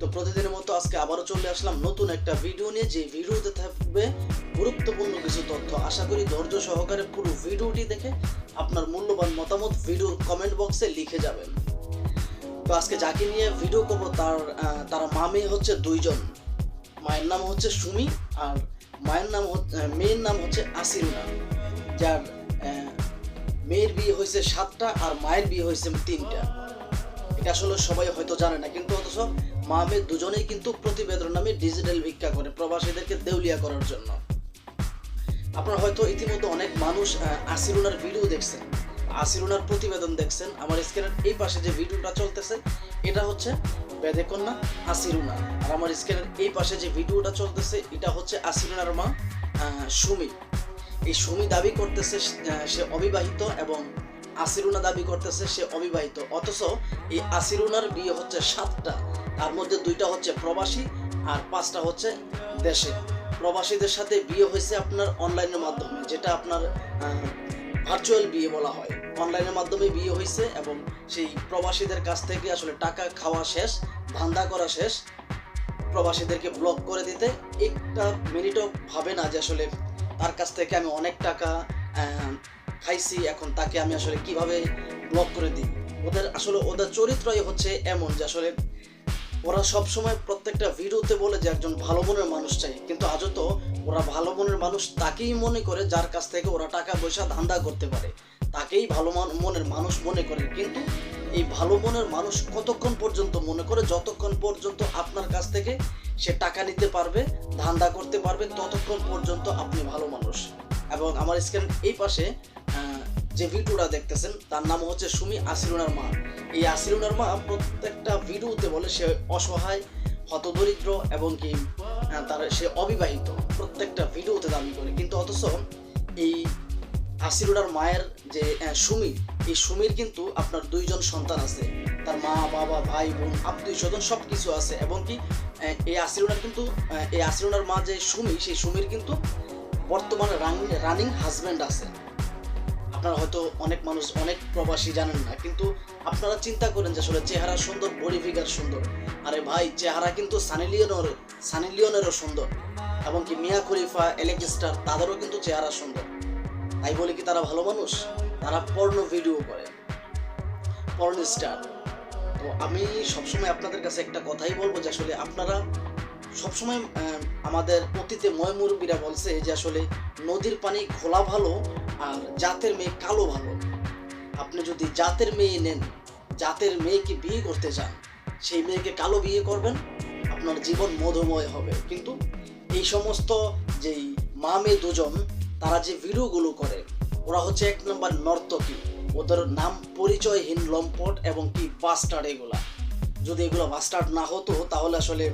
তো প্রতিদিনের মতো আজকে আবারও চলে আসলাম নতুন একটা ভিডিও নিয়ে। যে ভিডিওতে থাকবে গুরুত্বপূর্ণ কিছু তথ্য। আশা করি ধৈর্য সহকারে পুরো ভিডিওটি দেখে আপনার মূল্যবান মতামত ভিডিওর কমেন্ট বক্সে লিখে যাবেন। তো আজকে যাকে নিয়ে ভিডিও করব তার তার মা মেয়ে হচ্ছে দুইজন। মায়ের নাম হচ্ছে সুমি আর মায়ের নাম মেয়ের নাম হচ্ছে আসিরুনা যার মেয়ের বিয়ে হয়েছে সাতটা আর মায়ের বিয়ে হয়েছে তিনটা। এটা আসলে সবাই হয়তো জানে না, কিন্তু অথচ মা মেয়ে দুজনেই কিন্তু প্রতিবেদন নামে ডিজিটাল ভিক্ষা করে প্রবাসীদেরকে দেউলিয়া করার জন্য। আপনারা হয়তো ইতিমধ্যে অনেক মানুষ আসিরুনার ভিডিও দেখছেন। আসিরুনার প্রতিবেদন দেখছেন। আমার স্ক্রিনের এই পাশে যে ভিডিওটা চলতেছে, এটা হচ্ছে বেদেকন্যা আসিরুনা আর আমার স্ক্রিনের এই পাশে যে ভিডিওটা চলতেছে, এটা হচ্ছে আসিরুনার মা সুমি। এই সুমি দাবি করতেছে সে অবিবাহিত এবং আসিরুনা দাবি করতেছে, সে অবিবাহিত। অথচ এই আসিরুনার বিয়ে হচ্ছে সাতটা। তার মধ্যে দুইটা হচ্ছে প্রবাসী আর পাঁচটা হচ্ছে দেশে। প্রবাসীদের সাথে বিয়ে হয়েছে আপনার অনলাইনের মাধ্যমে, যেটা আপনার ভার্চুয়াল বিয়ে বলা হয়। অনলাইনের মাধ্যমে বিয়ে হয়েছে এবং সেই প্রবাসীদের কাছ থেকে আসলে টাকা খাওয়া শেষ, ধান্দা করা শেষ। প্রবাসীদেরকে ব্লক করে দিতে একটা মিনিটও ভাবে না যে আসলে তার কাছ থেকে আমি অনেক টাকা খাইছি, এখন তাকে আমি আসলে কীভাবে ব্লক করে দিই। ওদের আসলে, ওদের চরিত্রই হচ্ছে এমন যে আসলে ওরা সব সময় প্রত্যেকটা ভিডিওতে বলে যে একজন ভালো মনের মানুষ চাই। কিন্তু আজও তো ওরা ভালো মনের মানুষ তাকেই মনে করে যার কাছ থেকে ওরা টাকা পয়সা ধান্দা করতে পারে। তাকেই ভালো মনের মানুষ মনে করে। কিন্তু এই ভালো মনের মানুষ কতক্ষণ পর্যন্ত মনে করে? যতক্ষণ পর্যন্ত আপনার কাছ থেকে সে টাকা নিতে পারবে, ধান্দা করতে পারবে, ততক্ষণ পর্যন্ত আপনি ভালো মানুষ। এবং আমার স্ক্রিন এই পাশে যে ভিডিওটা দেখতেছেন, তার নাম হচ্ছে সুমি আসিরুনার মা। এই আসিরুনার মা প্রত্যেকটা ভিডিওতে বলে সে অসহায়, হতদরিদ্র এবং কি তার সে অবিবাহিত প্রত্যেকটা ভিডিওতে দাবি করে। কিন্তু অথচ এই আসিরুনার মায়ের যে সুমি, এই সুমির কিন্তু আপনার দুইজন সন্তান আছে। তার মা, বাবা, ভাই, বোন, আত্মীয় স্বজন সব কিছু আছে এবং কি এই আসিরুনার কিন্তু এই আসিরুনার মা যে সুমি, সেই সুমির কিন্তু বর্তমানে রানিং হাজব্যান্ড আছে। আপনারা হয়তো অনেক মানুষ, অনেক প্রবাসী জানেন না, কিন্তু আপনারা চিন্তা করেন যে আসলে চেহারা সুন্দর, বডি ফিগার সুন্দর। আরে ভাই, চেহারা কিন্তু সানি লিওনের সানি লিওনেরও সুন্দর। এবং কি মিয়া খলিফা এলেক্সটার তাদেরও কিন্তু চেহারা সুন্দর। তাই বলে কি তারা ভালো মানুষ? তারা পর্ণ ভিডিও করে। Porn star. তো আমি সবসময় আপনাদের কাছে একটা কথাই বলব যে আসলে আপনারা সবসময় আমাদের অতীতে ময়মুরব্বীরা বলছে যে আসলে নদীর পানি খোলা ভালো আর জাতের মেয়ে কালো ভালো। আপনি যদি জাতের মেয়ে নেন, জাতের মেয়েকে বিয়ে করতে চান, সেই মেয়েকে কালো বিয়ে করবেন, আপনার জীবন মধুময় হবে। কিন্তু এই সমস্ত যেই মা মেয়ে দুজন, তারা যে ভিডিওগুলো করে, ওরা হচ্ছে এক নম্বর নর্তকী। ওদের নাম পরিচয়হীন লম্পট এবং কি বাস্টার্ড এগুলা। যদি এগুলো বাস্টার্ড না হতো, তাহলে আসলে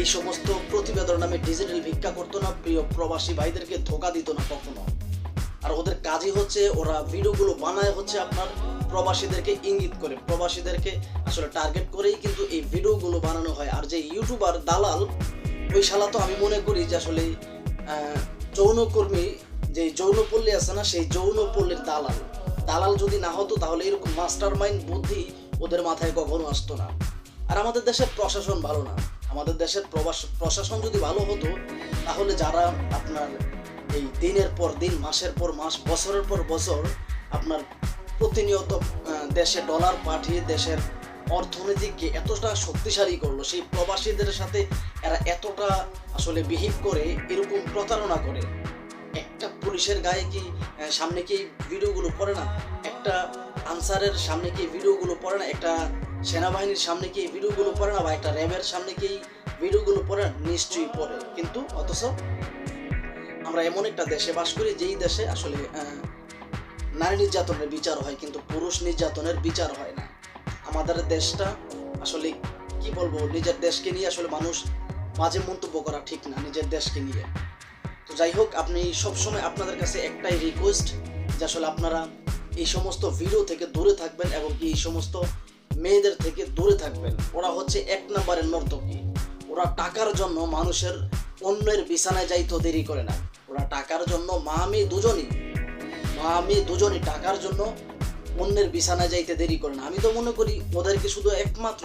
এই সমস্ত প্রতিবেদন নামে ডিজিটাল ভিক্ষা করতো না, প্রিয় প্রবাসী ভাইদেরকে ধোকা দিত না কখনো। আর ওদের কাজই হচ্ছে, ওরা ভিডিওগুলো বানায় হচ্ছে আপনার প্রবাসীদেরকে ইঙ্গিত করে। প্রবাসীদেরকে আসলে টার্গেট করেই কিন্তু এই ভিডিওগুলো বানানো হয়। আর যে ইউটিউবার দালাল, ওই শালা তো আমি মনে করি যে আসলে যৌনকর্মী, যে যৌনপল্লী আছে না, সেই যৌনপল্লীর দালাল। দালাল যদি না হতো, তাহলে এরকম মাস্টার মাইন্ড বুদ্ধি ওদের মাথায় কখনো আসতো না। আর আমাদের দেশের প্রশাসন ভালো না। আমাদের দেশের প্রবাস, প্রশাসন যদি ভালো হতো, তাহলে যারা আপনার এই দিনের পর দিন, মাসের পর মাস, বছরের পর বছর আপনার প্রতিনিয়ত দেশে ডলার পাঠিয়ে দেশের অর্থনীতিকে এতটা শক্তিশালী করল, সেই প্রবাসীদের সাথে এরা এতটা আসলে বিহেভ করে, এরকম প্রতারণা করে। একটা পুলিশের গায়ে কি সামনে কি ভিডিওগুলো পড়ে না? একটা আনসারের সামনে কি ভিডিওগুলো পড়ে না? একটা সেনাবাহিনীর সামনে কি এই ভিডিওগুলো পড়ে না বা একটা র্যাবের সামনে কি এই ভিডিওগুলো পড়ে নিশ্চয়ই পড়ে। কিন্তু অথচ আমরা এমন একটা দেশে বাস করি যেই দেশে আসলে নারী নির্যাতনের বিচার হয় কিন্তু পুরুষ নির্যাতনের বিচার হয় না। আমাদের দেশটা আসলে, কি বলব, নিজের দেশকে নিয়ে আসলে মানুষ মাঝে মন্তব্য করা ঠিক না, নিজের দেশকে নিয়ে। তো যাই হোক, আপনি সবসময় আপনাদের কাছে একটাই রিকোয়েস্ট যে আসলে আপনারা এই সমস্ত ভিডিও থেকে দূরে থাকবেন এবং এই সমস্ত মেয়েদের থেকে দূরে থাকবেন। ওরা হচ্ছে এক নম্বরের নর্তকী। ওরা টাকার জন্য মানুষের অন্যের বিছানায় যাইতো দেরি করে না। ওরা টাকার জন্য মা মেয়ে দুজনই। মা মেয়ে দুজনই টাকার জন্য অন্যের বিছানায় যাইতে দেরি করে না। আমি তো মনে করি ওদেরকে শুধু একমাত্র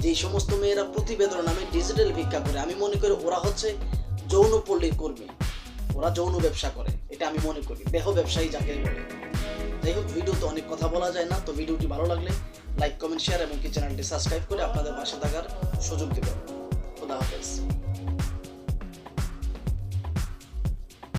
যে সমস্ত মেয়েরা প্রতিবেদন নামে ডিজিটাল ভিক্ষা করে, আমি মনে করি ওরা হচ্ছে যৌনপল্লীর কর্মী। ওরা যৌন ব্যবসা করে, এটা আমি মনে করি। দেহ ব্যবসায়ী যাকে বলে। যাই হোক, ভিডিওতে অনেক কথা বলা যায় না, তো ভিডিওটি ভালো লাগলে লাইক কমেন্ট শেয়ার এবং কি চ্যানেলটি সাবস্ক্রাইব করে আপনাদের পাশে থাকার সুযোগ দেবেন। খুদা হাফেজ।